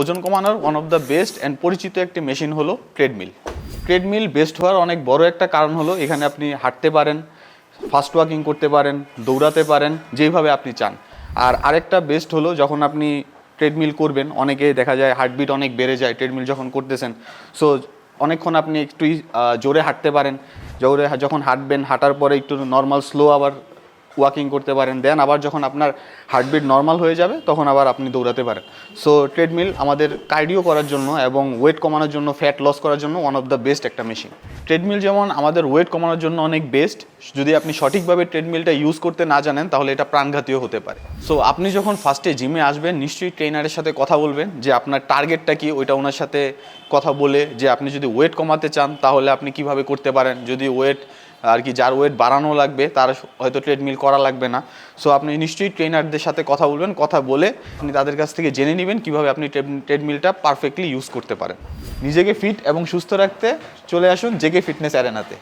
ওজন কমানোর one of the best and পরিচিত একটি মেশিন হলো ট্রেডমিল ট্রেডমিল বেস্ট হওয়ার অনেক বড় একটা কারণ হলো এখানে আপনি হাঁটতে পারেন ফাস্ট ওয়াকিং করতে পারেন, দৌড়াতে পারেন যেইভাবে আপনি চান। আর আরেকটা বেস্ট হলো যখন আপনি ট্রেডমিল করবেন অনেকে দেখা যায় হার্টবিট অনেক বেড়ে যায় ট্রেডমিল যখন করতেছেন। সো অনেকক্ষণ আপনি একটু জোরে হাঁটতে পারেন। জোরে যখন হাঁটবেন, হাঁটার পরে একটু নর্মাল স্লো আবার ওয়াকিং করতে পারেন। দেন আবার যখন আপনার হার্টবিট নর্মাল হয়ে যাবে, তখন আবার আপনি দৌড়াতে পারেন। সো ট্রেডমিল আমাদের কার্ডিও করার জন্য এবং ওয়েট কমানোর জন্য ফ্যাট লস করার জন্য ওয়ান অফ দ্য বেস্ট একটা মেশিন ট্রেডমিল যেমন আমাদের ওয়েট কমানোর জন্য অনেক বেস্ট যদি আপনি সঠিকভাবে ট্রেডমিলটা ইউজ করতে না জানেন, তাহলে এটা প্রাণঘাতীয় হতে পারে। সো আপনি যখন ফার্স্টে জিমে আসবেন, নিশ্চয়ই ট্রেনারের সাথে কথা বলবেন যে আপনার টার্গেটটা কি, ওইটা ওনার সাথে কথা বলে যে আপনি যদি ওয়েট কমাতে চান, তাহলে আপনি কীভাবে করতে পারেন? যদি ওয়েট আর কি যার ওয়েট বাড়ানো লাগবে, তার হয়তো ট্রেডমিল করা লাগবে না। সো আপনি নিশ্চয়ই ট্রেনারদের সাথে কথা বলবেন, কথা বলে আপনি তাদের কাছ থেকে জেনে নেবেন কীভাবে আপনি ট্রেডমিলটা পারফেক্টলি ইউজ করতে পারেন। নিজেকে ফিট এবং সুস্থ রাখতে চলে আসুন জেকে ফিটনেস অ্যারেনাতে